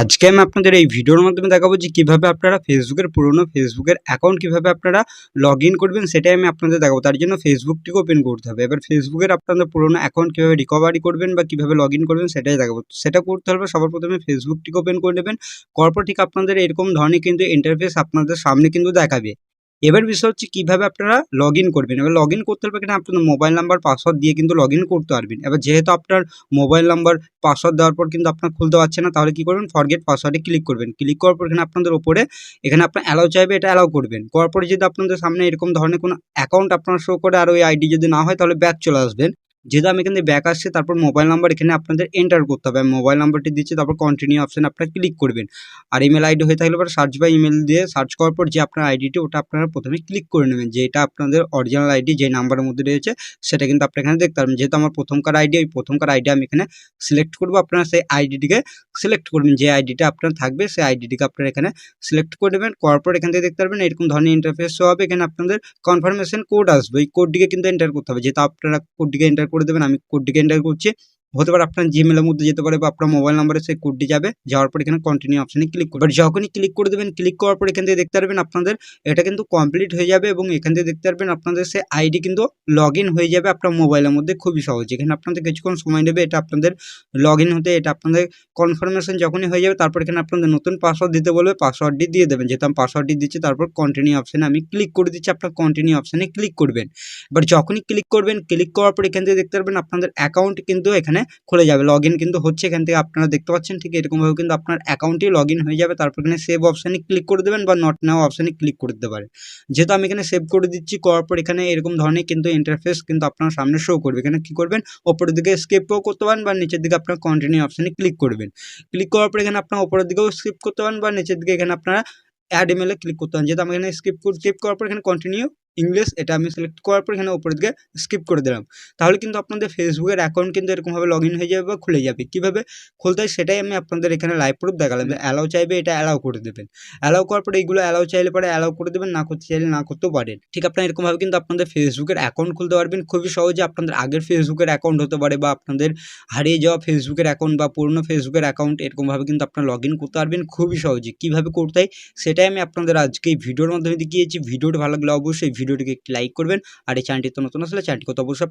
আজকে আমি আপনাদের এই ভিডিওর মাধ্যমে দেখাবো যে কীভাবে আপনারা ফেসবুকের পুরনো ফেসবুকের অ্যাকাউন্ট কীভাবে আপনারা লগ ইন করবেন, সেটাই আমি আপনাদের দেখাবো। তার জন্য ফেসবুকটিকে ওপেন করতে হবে। এবার ফেসবুকের আপনাদের পুরনো অ্যাকাউন্ট কীভাবে রিকভারি করবেন বা কীভাবে লগ ইন করবেন, সেটাই দেখাবো। সেটা করতে হবে সবার প্রথমে ফেসবুকটিকে ওপেন করে নেবেন। করপর ঠিক আপনাদের এরকম ধরনের কিন্তু ইন্টারফেস আপনাদের সামনে কিন্তু দেখাবে। এবার বিষয় হচ্ছে কীভাবে আপনারা লগ করবেন? এবার লগ করতে পারবেন এখানে আপনাদের মোবাইল নাম্বার পাসওয়ার্ড দিয়ে কিন্তু লগ করতে পারবেন। এবার যেহেতু আপনার মোবাইল নাম্বার পাসওয়ার্ড দেওয়ার পর কিন্তু আপনার খুলতে পারছে না, তাহলে কী করবেন? ফরগেট পাসওয়ার্ডে ক্লিক করবেন। ক্লিক করার পর এখানে আপনাদের ওপরে এখানে আপনার অ্যালাউ চাইবে, এটা অ্যালাউ করবেন। করার পরে যদি আপনাদের সামনে এরকম ধরনের কোনো অ্যাকাউন্ট আপনার শো করে, আর ওই আইডি যদি না হয়, তাহলে ব্যাক চলে আসবেন। যেহেতু আমি এখানে ব্যাক আসছে, তারপর মোবাইল নাম্বার এখানে আপনাদের এন্টার করতে হবে। মোবাইল নাম্বারটি দিচ্ছি, তারপর কন্টিনিউ অপশন আপনারা ক্লিক করবেন। আর ইমেল আইডি হয়ে থাকলে পরে সার্চ বা ইমেল দিয়ে সার্চ করার পর যে আপনার আইডিটি ওটা আপনারা প্রথমে ক্লিক করে নেবেন। যে এটা আপনাদের অরিজিনাল আইডি যে নাম্বারের মধ্যে রয়েছে, সেটা কিন্তু আপনি এখানে দেখতে পারবেন। যেহেতু আমার প্রথমকার আইডি ওই প্রথমকার আইডি আমি এখানে সিলেক্ট করব, আপনারা সেই আইডিটিকে সিলেক্ট করবেন। যে আইডিটা আপনার থাকবে, সেই আইডিটিকে আপনারা এখানে সিলেক্ট করে নেবেন। করার পর এখান থেকে দেখতে পারবেন, এরকম ধরনের ইন্টারফেস হবে। এখানে আপনাদের কনফার্মেশন কোড আসবে। ওই কোডটিকে কিন্তু এন্টার করতে হবে। যেহেতু আপনারা কোডটিকে এন্টার করে দেবেন আমি কোডটিকে এন্টার করছি। হতে পারে আপনার জিমেলের মধ্যে যেতে পারে বা আপনার মোবাইল নাম্বারে সেই কোডটি যাবে, যাওয়ার পর এখানে কন্টিনিউ অপশানে ক্লিক করবেন যখনই ক্লিক করে দেবেন ক্লিক করার পর এখান থেকে দেখতে পারবেন আপনাদের এটা কিন্তু কমপ্লিট হয়ে যাবে এবং এখান থেকে দেখতে পারবেন আপনাদের সেই আইডি কিন্তু লগ হয়ে যাবে আপনার মোবাইলের মধ্যে খুবই সহজ। এখানে আপনাদের কিছুক্ষণ সময় নেবে এটা আপনাদের লগ হতে, এটা আপনাদের কনফার্মেশন যখনই হয়ে যাবে, তারপর এখানে আপনাদের নতুন পাসওয়ার্ড দিতে বলবে পাসওয়ার্ডটি দিয়ে দেবেন। যেহেতু আমি পাসওয়ার্ডটি দিচ্ছি, তারপর কন্টিনিউ অপশানে আমি ক্লিক করে দিচ্ছি, আপনার কন্টিনিউ অপশানে ক্লিক করবেন। এবার যখনই ক্লিক করবেন ক্লিক করার পর এখান থেকে দেখতে পারবেন আপনাদের অ্যাকাউন্ট কিন্তু এখানে খুলে যাবে। লগ কিন্তু হচ্ছে এখান থেকে আপনারা দেখতে পাচ্ছেন ঠিক এরকমভাবে কিন্তু আপনার অ্যাকাউন্টই লগ হয়ে যাবে। তারপর এখানে সেভ অপশানে ক্লিক করে দেবেন বা নট নাও অপশানে ক্লিক করে দিতে পারেন। যেহেতু আমি এখানে সেভ করে দিচ্ছি, করার পর এখানে এরকম ধরনের কিন্তু ইন্টারফেস কিন্তু আপনার সামনে শো করবে। এখানে কি করবেন? ওপরের দিকে স্কিপও করতে পারেন বা নিচের দিকে আপনার কন্টিনিউ অপশানে ক্লিক করবেন। ক্লিক করার পর এখানে আপনার ওপরের দিকেও স্কিপ করতে পারেন বা নিচের দিকে এখানে আপনারা অ্যাড এমএলএ ক্লিক করতে পারেন। যেহেতু আমি এখানে স্কিপ স্কিপ করার পর এখানে কন্টিনিউ ইংলিশ এটা আমি সিলেক্ট করার পর এখানে উপরের দিকে স্কিপ করে দিলাম। তাহলে কিন্তু আপনাদের ফেসবুকের অ্যাকাউন্ট কিন্তু এরকমভাবে লগ ইন হয়ে যাবে বা খুলে যাবে। কীভাবে? খুলতে হয় সেটাই আমি আপনাদের এখানে লাইভ প্রুফ দেখালাম অ্যালাউ চাইবে, এটা অ্যালাউ করে দেবেন। অ্যালাউ করার পরে এইগুলো অ্যালাউ চাইলে পরে অ্যালাউ করে দেবেন, না করতে চাইলে না করতেও পারেন। ঠিক আপনার এরকমভাবে কিন্তু আপনাদের ফেসবুকের অ্যাকাউন্ট খুলতে পারবেন। খুবই সহজে আপনাদের আগের ফেসবুকের অ্যাকাউন্ট হতে পারে বা আপনাদের হারিয়ে যাওয়া ফেসবুকের অ্যাকাউন্ট বা পুরনো ফেসবুকের অ্যাকাউন্ট এরকমভাবে কিন্তু আপনারা লগ ইন করতে পারবেন খুবই সহজে। কীভাবে করতে হয়? সেটাই আমি আপনাদের আজকে এই ভিডিওর মাধ্যমে দেখিয়েছি। ভিডিওটি ভালো লাগলে অবশ্যই ভিডিওটিকে একটি লাইক করবেন আর এই চ্যানেলটি তো নতুন আসলে চ্যানেলটি কত অবশ্যই